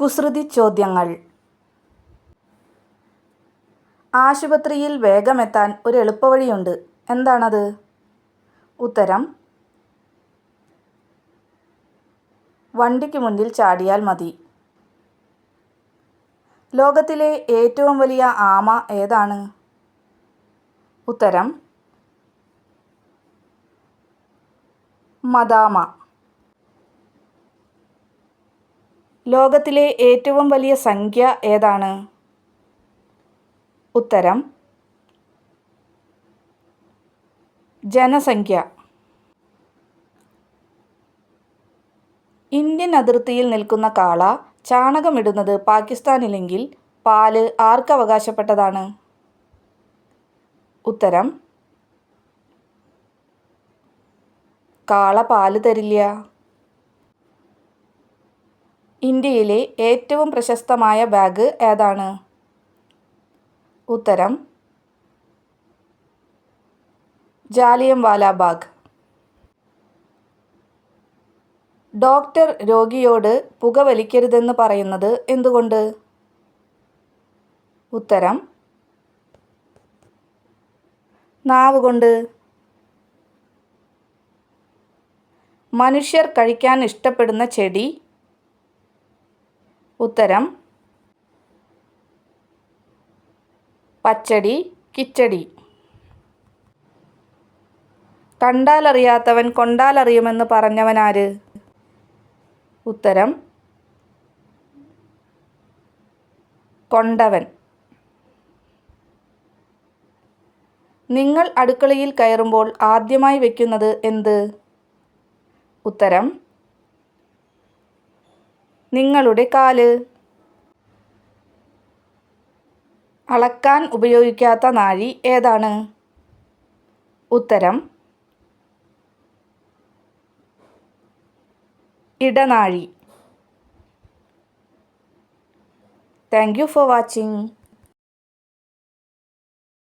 കുസൃതി ചോദ്യങ്ങൾ. ആശുപത്രിയിൽ വേഗമെത്താൻ ഒരു എളുപ്പവഴിയുണ്ട്. എന്താണത്? ഉത്തരം വണ്ടിക്ക് മുന്നിൽ ചാടിയാൽ മതി. ലോകത്തിലെ ഏറ്റവും വലിയ ആമ ഏതാണ്? ഉത്തരം മദാമ. ലോകത്തിലെ ഏറ്റവും വലിയ സംഖ്യ ഏതാണ്? ഉത്തരം ജനസംഖ്യ. ഇന്ത്യൻ അതിർത്തിയിൽ നിൽക്കുന്ന കാള ചാണകമിടുന്നത് പാകിസ്ഥാനിലെങ്കിൽ പാൽ ആർക്കവകാശപ്പെട്ടതാണ് ഉത്തരം കാള പാൽ തരില്ല. ഇന്ത്യയിലെ ഏറ്റവും പ്രശസ്തമായ ബാഗ് ഏതാണ്? ഉത്തരം ജാലിയം ബാഗ് ഡോക്ടർ രോഗിയോട് പുകവലിക്കരുതെന്ന് പറയുന്നത് എന്തുകൊണ്ട്? ഉത്തരം നാവ് കൊണ്ട്. മനുഷ്യർ കഴിക്കാൻ ഇഷ്ടപ്പെടുന്ന ചെടി ഉത്തരം പച്ചടി കിച്ചടി. കണ്ടാലറിയാത്തവൻ കൊണ്ടാലറിയുമെന്ന് പറഞ്ഞവനാര് ഉത്തരം കൊണ്ടവൻ. നിങ്ങൾ അടുക്കളയിൽ കയറുമ്പോൾ ആദ്യമായി വയ്ക്കുന്നത് എന്ത്? ഉത്തരം നിങ്ങളുടെ കാൽ. അളക്കാൻ ഉപയോഗിക്കാത്ത നാഴി ഏതാണ്? ഉത്തരം ഇടനാഴി. Thank you for watching.